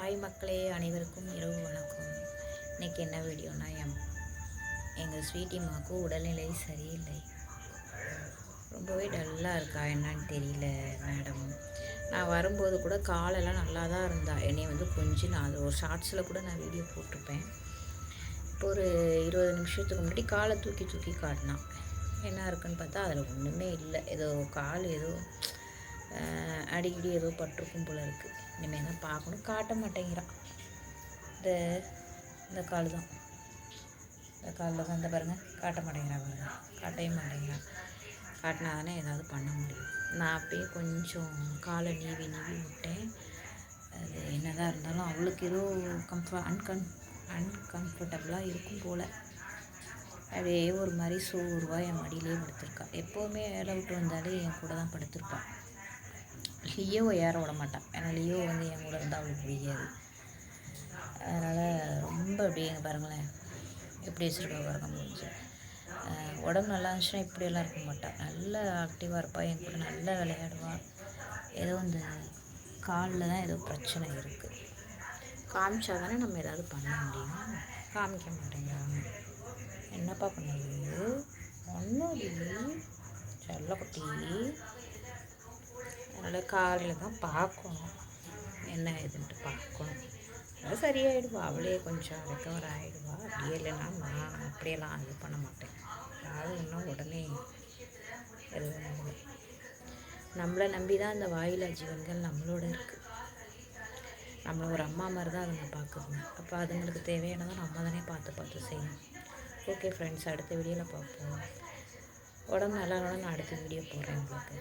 Hi மக்களே அனைவருக்கும் இரவு வணக்கம். இன்றைக்கி என்ன வீடியோனா என் எங்கள் ஸ்வீட்டிமாவுக்கு உடல்நிலை சரியில்லை. ரொம்பவே டல்லாக இருக்கா என்னன்னு தெரியல மேடம். நான் வரும்போது கூட காலெல்லாம் நல்லா தான் இருந்தா. என்னை வந்து கொஞ்சம் நான் அது ஒரு ஷார்ட்ஸில் கூட நான் வீடியோ போட்டிருப்பேன். இப்போ ஒரு இருபது நிமிஷத்துக்கு முன்னாடி காலை தூக்கி தூக்கி காட்டினான். என்ன இருக்குன்னு பார்த்தா அதில் ஒன்றுமே இல்லை. ஏதோ கால் ஏதோ அடிக்கடி ஏதோ பட்டிருக்கும் போல இருக்குது இனிமேல் தான் பார்க்கணும். காட்ட மாட்டேங்கிறான். இந்த இந்த கால் தான் இந்த காலில் தான் இந்த பாருங்கள் காட்ட மாட்டேங்கிறான் பாருங்க. காட்டவே மாட்டேங்கிறான் காட்டினா தானே ஏதாவது பண்ண முடியும். நான் அப்படியே கொஞ்சம் காலை நீவி நீவி விட்டேன். அது என்னதான் இருந்தாலும் அவளுக்கு ஏதோ கம்ஃபர்ட் அன்கன் அன்கம்ஃபர்டபுளாக இருக்கும் போல். அப்படியே ஒரு மாதிரி சோர்வாக என் மடியிலே படுத்திருக்கா. எப்போவுமே வேலை விட்டு வந்தாலே என் கூட தான் படுத்திருப்பாள் லியோவை ஏற விட மாட்டான். ஏன்னா லியோ வந்து என் கூட இருந்தால் அவளுக்கு பிடிக்காது. அதனால் ரொம்ப அப்படியே பாருங்களேன் எப்படி வச்சுருக்கா பாருங்க முடிஞ்சு உடம்பு நல்லா இருந்துச்சுன்னா இப்படியெல்லாம் இருக்க மாட்டாள் நல்லா ஆக்டிவாக இருப்பாள் என் கூட நல்லா விளையாடுவாள் ஏதோ இந்த காலில் தான் ஏதோ பிரச்சனை இருக்குது காமிச்சா தானே நம்ம ஏதாவது பண்ண முடியும். காமிக்க மாட்டேங்கிறாங்க என்னப்பா பண்ணுறது? ஒன்றும் இல்லை செல்லக்குட்டி அதனால் காலையில் தான் பார்க்கணும். என்ன ஏதுன்ட்டு பார்க்கணும். அது சரியாயிடுவா. அவளே கொஞ்சம் ரெக்கவர் ஆகிடுவா அப்படியே இல்லைன்னா நான் அப்படியெல்லாம் இது பண்ண மாட்டேன். யாரும் ஒன்றும் உடனே எதுவும் நம்மளை நம்பி தான் அந்த வாயிலா ஜீவன்கள் நம்மளோட இருக்குது நம்மளை ஒரு அம்மா மாதிரி தான் அதுங்க பார்க்குதுங்க அப்போ அதுங்களுக்கு தேவையானதை நம்ம தானே பார்த்து பார்த்து செய்யணும். ஓகே ஃப்ரெண்ட்ஸ் அடுத்த வீடியோவில் பார்ப்போம். உடம்பு நல்லா நான் அடுத்த வீடியோ போடுறேன் உங்களுக்கு.